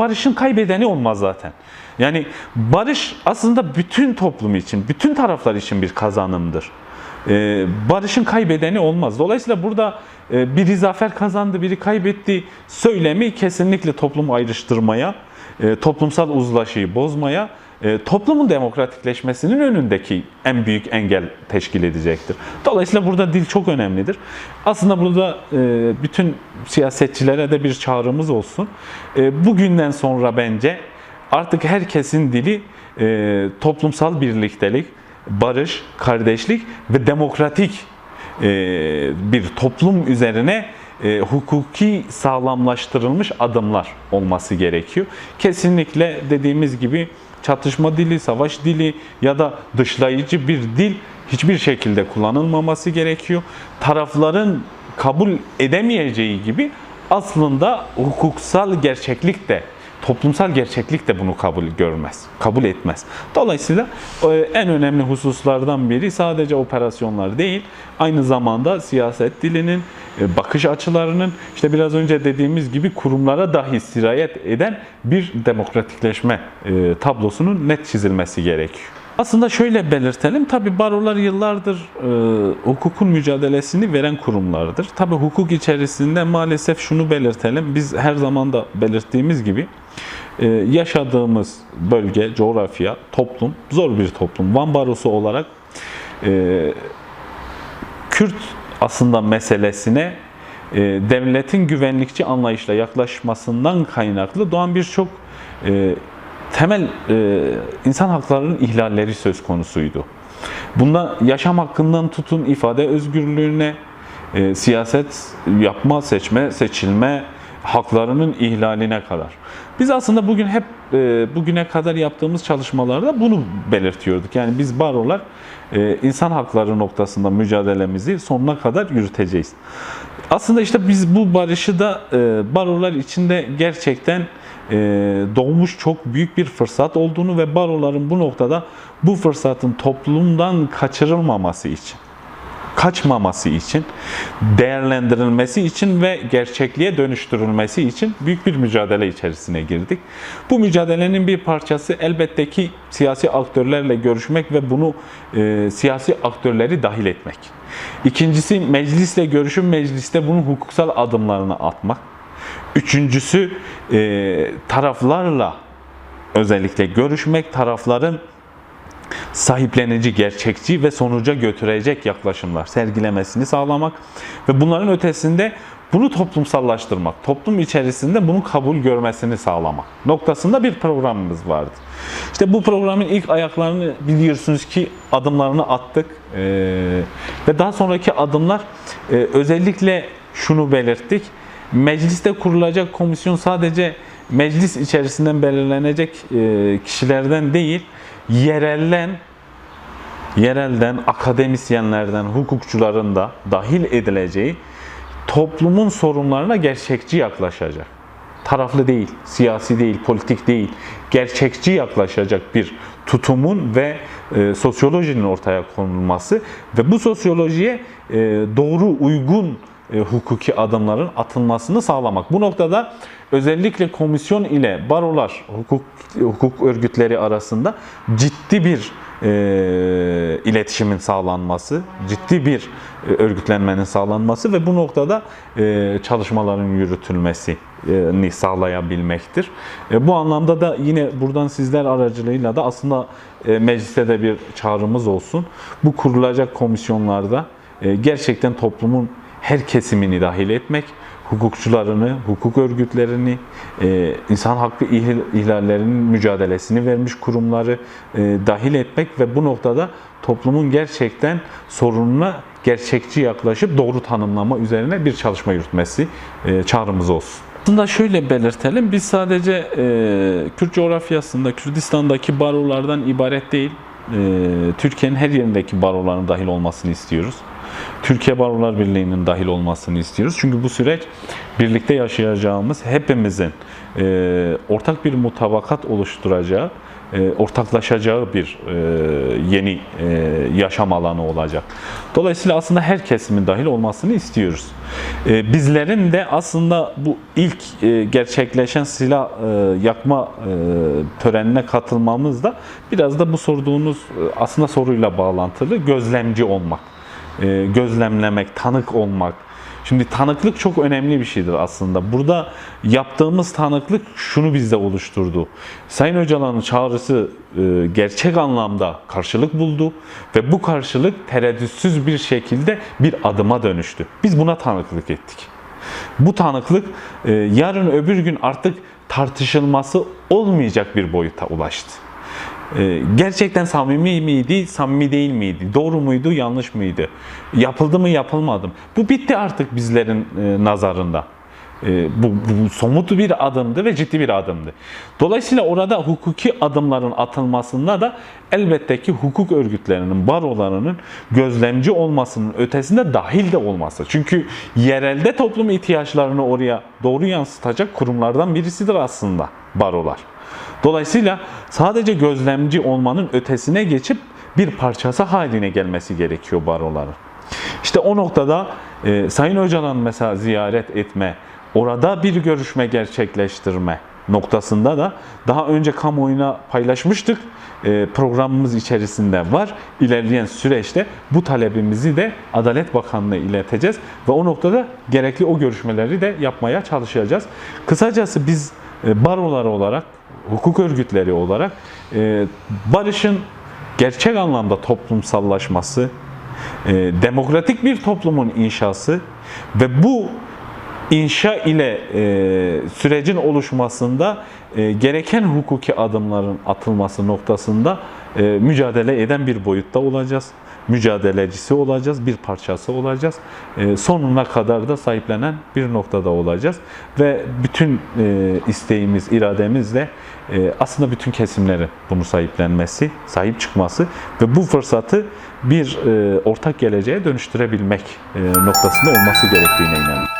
barışın kaybedeni olmaz zaten. Yani barış aslında bütün toplum için, bütün taraflar için bir kazanımdır. Ee, barışın kaybedeni olmaz. Dolayısıyla burada e, biri zafer kazandı, biri kaybetti söylemi kesinlikle toplumu ayrıştırmaya, e, toplumsal uzlaşıyı bozmaya, toplumun demokratikleşmesinin önündeki en büyük engel teşkil edecektir. Dolayısıyla burada dil çok önemlidir. Aslında burada e, bütün siyasetçilere de bir çağrımız olsun. E, Bugünden sonra bence artık herkesin dili e, toplumsal birliktelik, barış, kardeşlik ve demokratik e, bir toplum üzerine e, hukuki sağlamlaştırılmış adımlar olması gerekiyor. Kesinlikle dediğimiz gibi çatışma dili, savaş dili ya da dışlayıcı bir dil hiçbir şekilde kullanılmaması gerekiyor. Tarafların kabul edemeyeceği gibi aslında hukuksal gerçeklik de toplumsal gerçeklik de bunu kabul görmez, kabul etmez. Dolayısıyla e, en önemli hususlardan biri sadece operasyonlar değil, aynı zamanda siyaset dilinin, e, bakış açılarının, işte biraz önce dediğimiz gibi kurumlara dahi sirayet eden bir demokratikleşme e, tablosunun net çizilmesi gerekiyor. Aslında şöyle belirtelim, tabi barolar yıllardır e, hukukun mücadelesini veren kurumlardır. Tabi hukuk içerisinde maalesef şunu belirtelim, biz her zaman da belirttiğimiz gibi e, yaşadığımız bölge, coğrafya, toplum zor bir toplum. Van Barosu olarak e, Kürt aslında meselesine e, devletin güvenlikçi anlayışla yaklaşmasından kaynaklı doğan birçok e, temel e, insan haklarının ihlalleri söz konusuydu. Bunda yaşam hakkından tutun ifade özgürlüğüne, e, siyaset yapma, seçme, seçilme haklarının ihlaline kadar. Biz aslında bugün hep e, bugüne kadar yaptığımız çalışmalarda bunu belirtiyorduk. Yani biz barolar e, insan hakları noktasında mücadelemizi sonuna kadar yürüteceğiz. Aslında işte biz bu barışı da e, barolar içinde gerçekten doğmuş çok büyük bir fırsat olduğunu ve baroların bu noktada bu fırsatın toplumdan kaçırılmaması için kaçmaması için, değerlendirilmesi için ve gerçekliğe dönüştürülmesi için büyük bir mücadele içerisine girdik. Bu mücadelenin bir parçası elbette ki siyasi aktörlerle görüşmek ve bunu e, siyasi aktörleri dahil etmek. İkincisi meclisle görüşüm, mecliste bunun hukuksal adımlarını atmak. Üçüncüsü e, taraflarla özellikle görüşmek, tarafların sahiplenici, gerçekçi ve sonuca götürecek yaklaşımlar sergilemesini sağlamak ve bunların ötesinde bunu toplumsallaştırmak, toplum içerisinde bunu kabul görmesini sağlamak noktasında bir programımız vardı. İşte bu programın ilk ayaklarını biliyorsunuz ki adımlarını attık ee, ve daha sonraki adımlar e, özellikle şunu belirttik. Mecliste kurulacak komisyon sadece meclis içerisinden belirlenecek e, kişilerden değil, yerelden yerelden, akademisyenlerden, hukukçuların da dahil edileceği toplumun sorunlarına gerçekçi yaklaşacak. Taraflı değil, siyasi değil, politik değil, gerçekçi yaklaşacak bir tutumun ve e, sosyolojinin ortaya konulması ve bu sosyolojiye e, doğru, uygun hukuki adımların atılmasını sağlamak. Bu noktada özellikle komisyon ile barolar, hukuk, hukuk örgütleri arasında ciddi bir e, iletişimin sağlanması, ciddi bir e, örgütlenmenin sağlanması ve bu noktada e, çalışmaların yürütülmesini sağlayabilmektir. E, bu anlamda da yine buradan sizler aracılığıyla da aslında e, mecliste de bir çağrımız olsun. Bu kurulacak komisyonlarda e, gerçekten toplumun her kesimini dahil etmek, hukukçularını, hukuk örgütlerini, e, insan hakkı ihlallerinin mücadelesini vermiş kurumları e, dahil etmek ve bu noktada toplumun gerçekten sorununa gerçekçi yaklaşıp doğru tanımlama üzerine bir çalışma yürütmesi e, çağrımız olsun. Aslında şöyle belirtelim, biz sadece e, Kürt coğrafyasında, Kürdistan'daki barolardan ibaret değil, e, Türkiye'nin her yerindeki baroların dahil olmasını istiyoruz. Türkiye Barolar Birliği'nin dahil olmasını istiyoruz. Çünkü bu süreç birlikte yaşayacağımız hepimizin e, ortak bir mutabakat oluşturacağı e, ortaklaşacağı bir e, yeni e, yaşam alanı olacak. Dolayısıyla aslında her kesimin dahil olmasını istiyoruz. E, bizlerin de aslında bu ilk e, gerçekleşen silah e, yakma e, törenine katılmamız da biraz da bu sorduğunuz e, aslında soruyla bağlantılı gözlemci olmak, e, gözlemlemek, tanık olmak. Şimdi tanıklık çok önemli bir şeydir aslında. Burada yaptığımız tanıklık şunu bizde oluşturdu. Sayın Öcalan'ın çağrısı e, gerçek anlamda karşılık buldu ve bu karşılık tereddütsüz bir şekilde bir adıma dönüştü. Biz buna tanıklık ettik. Bu tanıklık e, yarın öbür gün artık tartışılması olmayacak bir boyuta ulaştı. E, Gerçekten samimi miydi, samimi değil miydi? Doğru muydu, yanlış mıydı? Yapıldı mı, yapılmadı mı? Bu bitti artık bizlerin e, nazarında. E, Bu, bu somut bir adımdı ve ciddi bir adımdı. Dolayısıyla orada hukuki adımların atılmasında da elbette ki hukuk örgütlerinin, barolarının gözlemci olmasının ötesinde dahil de olması. Çünkü yerelde toplum ihtiyaçlarını oraya doğru yansıtacak kurumlardan birisidir aslında barolar. Dolayısıyla sadece gözlemci olmanın ötesine geçip bir parçası haline gelmesi gerekiyor baroların. İşte o noktada e, Sayın Öcalan mesela ziyaret etme, orada bir görüşme gerçekleştirme noktasında da daha önce kamuoyuna paylaşmıştık. E, programımız içerisinde var. İlerleyen süreçte bu talebimizi de Adalet Bakanlığı'na ileteceğiz ve o noktada gerekli o görüşmeleri de yapmaya çalışacağız. Kısacası biz barolar olarak, hukuk örgütleri olarak e, barışın gerçek anlamda toplumsallaşması, e, demokratik bir toplumun inşası ve bu inşa ile e, sürecin oluşmasında e, gereken hukuki adımların atılması noktasında e, mücadele eden bir boyutta olacağız. Mücadelecisi olacağız, bir parçası olacağız. E, sonuna kadar da sahiplenen bir noktada olacağız. Ve bütün e, isteğimiz, irademizle e, aslında bütün kesimlerin bunu sahiplenmesi, sahip çıkması ve bu fırsatı bir e, ortak geleceğe dönüştürebilmek noktasında olması gerektiğine inanıyorum.